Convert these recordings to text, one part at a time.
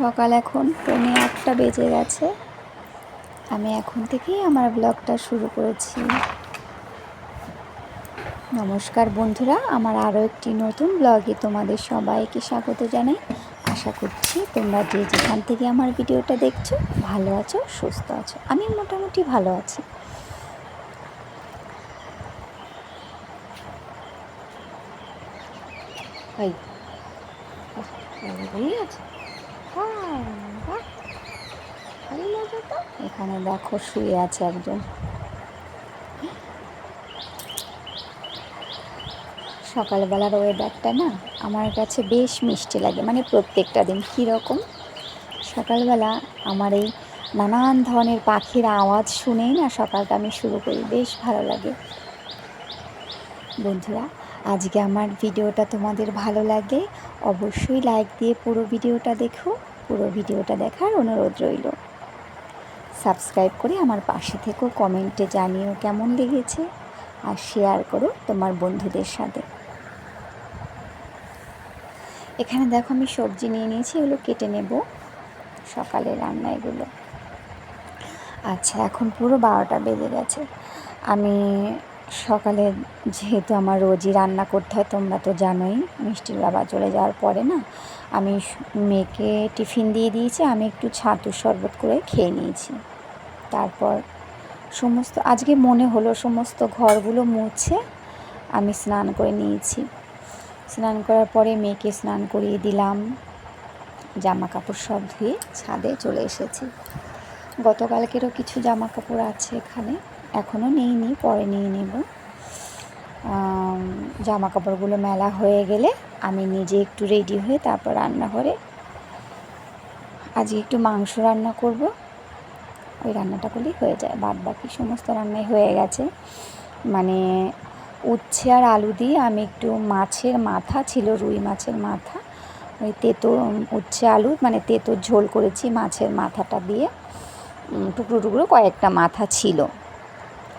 সকাল এখন, পৌনে আটটা বেজে গেছে। আমি এখন থেকেই আমার ব্লগটা শুরু করেছি। নমস্কার বন্ধুরা, আমার আরও একটি নতুন ব্লগে তোমাদের সবাইকে স্বাগত জানাই। আশা করছি তোমরা যে যেখান থেকে আমার ভিডিওটা দেখছ, ভালো আছো, সুস্থ আছো। আমি মোটামুটি ভালো আছি। আছে হ্যাঁ, বাহ, ভালো মজা তো। এখানে দেখো শুয়ে আছে একজন। সকালবেলার ওয়েদারটা না আমার কাছে বেশ মিষ্টি লাগে মানে প্রত্যেকটা দিন কীরকম। সকালবেলা আমার এই নানান ধরনের পাখির আওয়াজ শুনেই না সকালটা আমি শুরু করি, বেশ ভালো লাগে। বন্ধুরা, আজকে আমার ভিডিওটা তোমাদের ভালো লাগে, অবশ্যই লাইক দিয়ে পুরো ভিডিওটা দেখো। পুরো ভিডিওটা দেখার অনুরোধ রইল। সাবস্ক্রাইব করে আমার পাশে থেকেও কমেন্টে জানিও কেমন লেগেছে আর শেয়ার করো তোমার বন্ধুদের সাথে। এখানে দেখো আমি সবজি নিয়ে নিয়েছি, এগুলো কেটে নেব সকালে রান্না এগুলো আচ্ছা এখন পুরো বারোটা বেজে গেছে। আমি সকালে যেহেতু আমার রোজই রান্না করতে হয়, তোমরা তো জানোই, মিষ্টির বাবা চলে যাওয়ার পরে না, আমি মেয়েকে টিফিন দিয়ে দিয়েছি, আমি একটু ছাতুর শরবত করে খেয়ে নিয়েছি। তারপর সমস্ত, আজকে মনে হলো সমস্ত ঘরগুলো মুছে আমি স্নান করে নিয়েছি। স্নান করার পরে মেয়েকে স্নান করিয়ে দিলাম জামা কাপড় সব ধুয়ে ছাদে চলে এসেছি। গতকালকেরও কিছু জামা কাপড় আছে এখানে। এখনও নিইনি, পরে নিয়ে নেব। জামা কাপড়গুলো মেলা হয়ে গেলে আমি নিজে একটু রেডি হয়ে তারপর রান্না করে আজকে একটু মাংস রান্না করব। ওই রান্নাটা করলেই হয়ে যায়। বাদ বাকি সমস্ত রান্নাই হয়ে গেছে। মানে উচ্ছে আর আলু দিয়ে আমি একটু মাছের মাথা ছিল, রুই মাছের মাথা। ওই তেতো উচ্ছে, আলু মানে তেতোর ঝোল করেছি মাছের মাথাটা দিয়ে। টুকরো টুকরো কয়েকটা মাথা ছিল।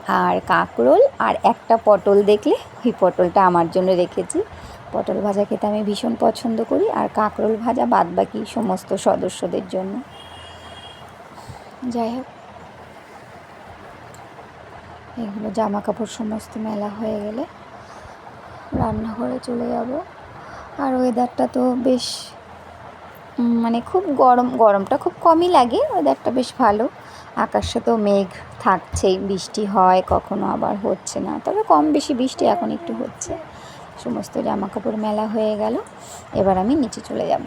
আর কাঁকরোল আর একটা পটল দেখলে ওই পটলটা আমার জন্য রেখেছি। পটল ভাজা খেতে আমি ভীষণ পছন্দ করি আর কাঁকরোল ভাজা বাদ বাকি সমস্ত সদস্যদের জন্য। যাই হোক। এগুলো জামা কাপড় সমস্ত মেলা হয়ে গেলে রান্নাঘরে চলে যাব। আর ওয়েদারটা তো বেশ মানে খুব গরম, গরমটা খুব কমই লাগে ওয়েদারটা বেশ ভালো। আকাশে তো মেঘ থাকছেই, বৃষ্টি হয়, কখনো আবার হচ্ছে না। তবে কম বেশি বৃষ্টি এখন একটু হচ্ছে। সমস্ত জামা কাপড় মেলা হয়ে গেল। এবার আমি নিচে চলে যাব।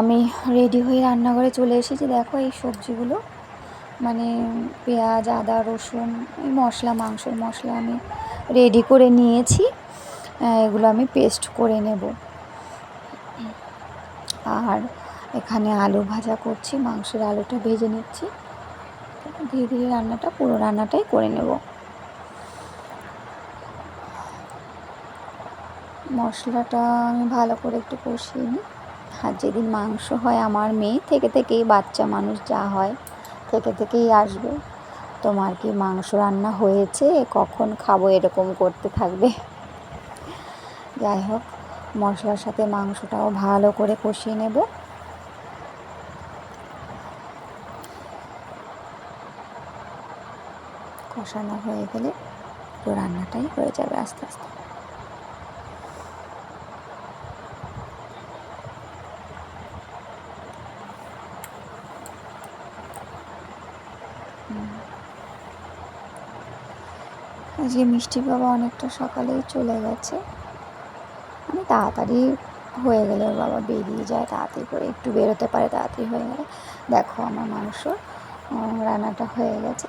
আমি রেডি হয়ে রান্নাঘরে চলে এসেছি। দেখো এই সবজিগুলো। মানে পেঁয়াজ, আদা, রসুন, এই মশলা, মাংসের মশলা আমি রেডি করে নিয়েছি। এগুলো আমি পেস্ট করে নেব। আর এখানে আলু ভাজা করছি, মাংসের আলুটা ভেজে নিচ্ছি। ধীরে ধীরে রান্নাটা, পুরো রান্নাটাই করে নেব। মশলাটা আমি ভালো করে একটু কষিয়ে নিই। আর যেদিন মাংস হয়, আমার মেয়ে থেকে থেকেই, বাচ্চা মানুষ যা হয়, থেকে থেকেই আসবে। তোমার কি মাংস রান্না হয়েছে? কখন খাব? এরকম করতে থাকবে। যাই হোক। মশলার সাথে মাংসটাও ভালো করে কষিয়ে নেব। কষানো হয়ে গেলে তো রান্নাটাই হয়ে যাবে আস্তে আস্তে। আজকে মিষ্টি বাবা অনেকটা সকালেই চলে গেছে। তাড়াতাড়ি হয়ে গেলে ওর বাবা বেরিয়ে যায়, তাড়াতাড়ি করে একটু বেরোতে পারে, তাড়াতাড়ি হয়ে গেলে। দেখো আমার মাংস রান্নাটা হয়ে গেছে।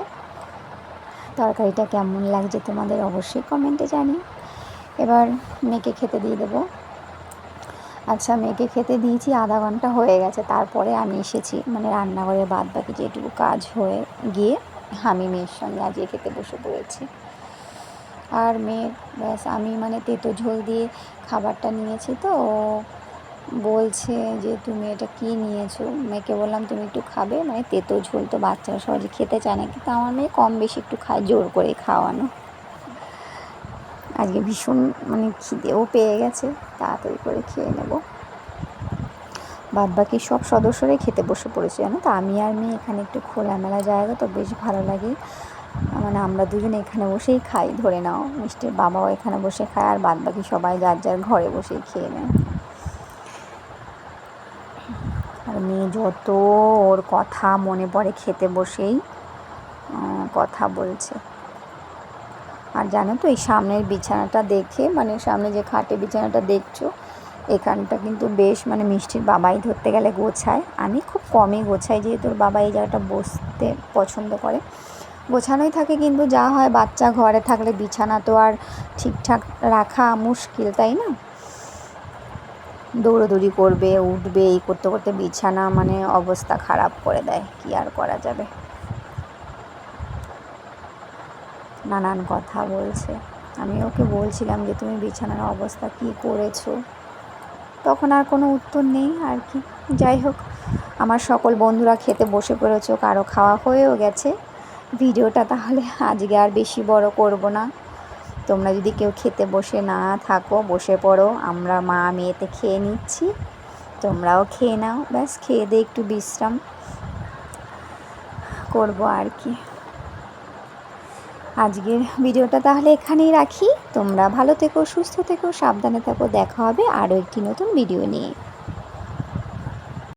তরকারিটা কেমন লাগছে তোমাদের অবশ্যই কমেন্টে জানি এবার মেয়েকে খেতে দিয়ে দেবো। আচ্ছা মেয়েকে খেতে দিয়েছি, আধা ঘণ্টা হয়ে গেছে। তারপরে আমি এসেছি মানে রান্নাঘরে বাদ বাকি যেটুকু কাজ হয়ে গিয়ে আমি মেয়ের সঙ্গে আজকে খেতে বসে পড়েছি। আর মেয়ে ব্যাস আমি মানে তেতো ঝোল দিয়ে খাবারটা নিয়েছি তো। বলছে যে, তুমি এটা কী নিয়েছো? মেয়েকে বললাম, তুমি একটু খাবে? মানে তেতো ঝোল তো বাচ্চারা সহজে খেতে চায় না, কিন্তু আমার মেয়ে কম বেশি একটু খায় জোর করে খাওয়ানো। আজকে ভীষণ মানে খিদেও পেয়ে গেছে, তাড়াতাড়ি করে খেয়ে নেব। বাদ বাকি সব সদস্যরাই খেতে বসে পড়েছে, জানো তো? আমি আর মেয়ে এখানে একটু খোলামেলা জায়গা, তো বেশ ভালো লাগে। মানে আমরা দুজনে এখানে বসেই খাই, ধরে নাও। মিষ্টির বাবাও এখানে বসে খায় আর বাদ বাকি সবাই যার যার ঘরে বসেই খেয়ে নেয়। আর মেয়ে যত ওর কথা মনে পড়ে খেতে বসেই কথা বলছে। আর জানো তো, এই সামনের বিছানাটা দেখে মানে সামনে যে খাটে বিছানাটা দেখছ, এখানটা কিন্তু বেশ মানে মিষ্টির বাবাই ধরতে গেলে গোছায়। আমি খুব কমই গোছাই, যেহেতু বাবা এই জায়গাটা বসতে পছন্দ করে। গোছানোই থাকে কিন্তু যা হয় বাচ্চা ঘরে থাকলে বিছানা তো আর ঠিকঠাক রাখা মুশকিল, তাই না? দৌড়োদৌড়ি করবে, উঠবে, এই করতে করতে বিছানা মানে অবস্থা খারাপ করে দেয়, কি আর করা যাবে? নানান কথা বলছে। আমি ওকে বলছিলাম যে, তুমি বিছানার অবস্থা কি করেছ? তখন আর কোনো উত্তর নেই আর কি। যাই হোক, আমার সকল বন্ধুরা খেতে বসে পড়েছো, কারও খাওয়া হয়েও গেছে। ভিডিওটা তাহলে আজকে আর বেশি বড় করব না। তোমরা যদি কেউ খেতে বসে না থাকো, বসে পড়ো, আমরা মা মেয়েতে খেয়ে নিচ্ছি। তোমরাও খেয়ে নাও, ব্যাস, খেয়ে দিয়ে একটু বিশ্রাম করব আর কি। আজকের ভিডিওটা তাহলে এখানেই রাখি। তোমরা ভালো থেকো, সুস্থ থেকো, সাবধানে থেকো। দেখা হবে আরও একটি নতুন ভিডিও নিয়ে।